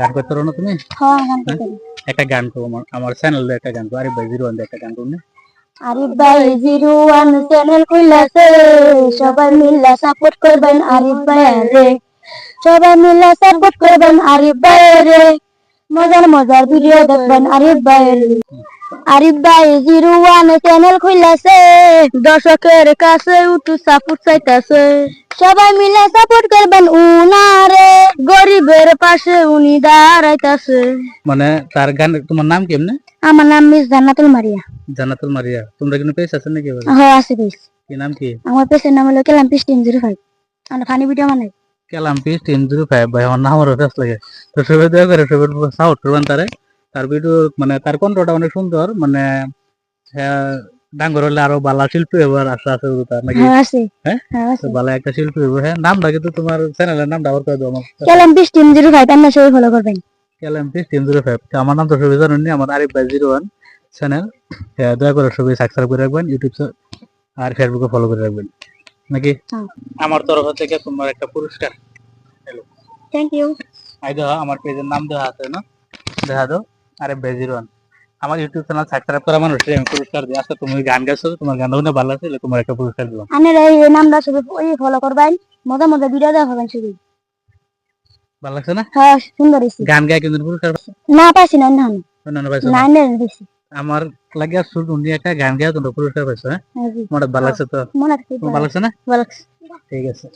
গান করতে পারো না তুমি? হ্যাঁ পারি। একটা গান করো আমার আমার চ্যানেলে একটা গান করো আরে ভাই জিরো একটা গান করো না। আরিফ ভাই জিরো ওয়ান চ্যানেল খুলছে সবাই মিলে সাপোর্ট করবেন আরিফ ভাই রে। সবাই মিলে সাপোর্ট করবেন আরিফ ভাই রে। মজার মজার ভিডিও দেখবেন আরিফ ভাই রে। আরিফ ভাই জিরো ওয়ান চ্যানেল খুলছে দর্শকের কাছে উঠু সাপোর্ট চাইতাছে। সবাই মিলে সাপোর্ট করবেন উনারে। পাশে উনি দাঁড়াইতাছে মানে তার গান তোমার নাম কি এমনি আমার নাম মিস জান্নাতুল মারিয়া জান্নাতুল মারিয়া তোমরা কিন্তু পেয়েছ আছে নাকি এবার? হ্যাঁ আছে বেশ কি নাম কি আমার পেশেন্ট নাম হলো কেলাম পিস টিম জিরো ফাইভ আমরা ফানি ভিডিও বানাই কেলাম পিস টিম জিরো ফাইভ ভাই আমার নাম আরও ফেস লাগে তো সবাই দয়া করে সবাই সাপোর্ট করবেন তারে তার ভিডিও মানে তার কণ্ঠটা অনেক সুন্দর মানে হ্যাঁ, ডাঙ্গর হলে আরও বালা শিল্পী এবার আশা আছে তার নাকি? হ্যাঁ আছে। হ্যাঁ? হ্যাঁ বালা একটা শিল্পী হইবো হ্যাঁ? নামটা কিন্তু তোমার চ্যানেলের নামটা আবার করে দাও আমার। কেলাম পিস টিম জিরো ফাইভ আপনার সবাই ফলো করবেন। কেলাম পিস টিম জিরো ফাইভ আমার নাম তো সবাই জানেন আমার আরিফ ভাই জিরো ওয়ান চ্যানেল দয়া করে সবাই সাবস্ক্রাইব করে রাখবেন ইউটিউব আর ফেসবুকে ফলো করে রাখবেন। নাকি? হ্যাঁ। আমার তরফ থেকে তোমার একটা পুরস্কার। থ্যাংক ইউ দেখো আমার পেজের নাম দেওয়া আছে না? দেখা দাও আরে বেজির ওয়ান। আমার ইউটিউব চ্যানেল সাবস্ক্রাইব করা মানুষকে আমি পুরস্কার দিই আচ্ছা তুমি গান গাইছো তোমার গান শুনে ভালো আছে তোমার একটা পুরস্কার দিলাম আনের এই নামটা সবাই ওই ফলো করবেন মজা মজা ভিডিও দেখাবেন শুধু। ভালো লাগছে না? হ্যাঁ সুন্দর হয়েছে। গান গায়ে কিন্তু পুরস্কার? না পাইছি না না অন্যান্য পাইছো না? নাইন দিছি। আমার লাগে শুধু উনি একটা গান গায়ে তোমরা পুরস্কার পাইছো হ্যাঁ? মনে জি। ভালো লাগছে তো? মনে ভালো লাগছে না? ভালো লাগছে। ঠিক আছে।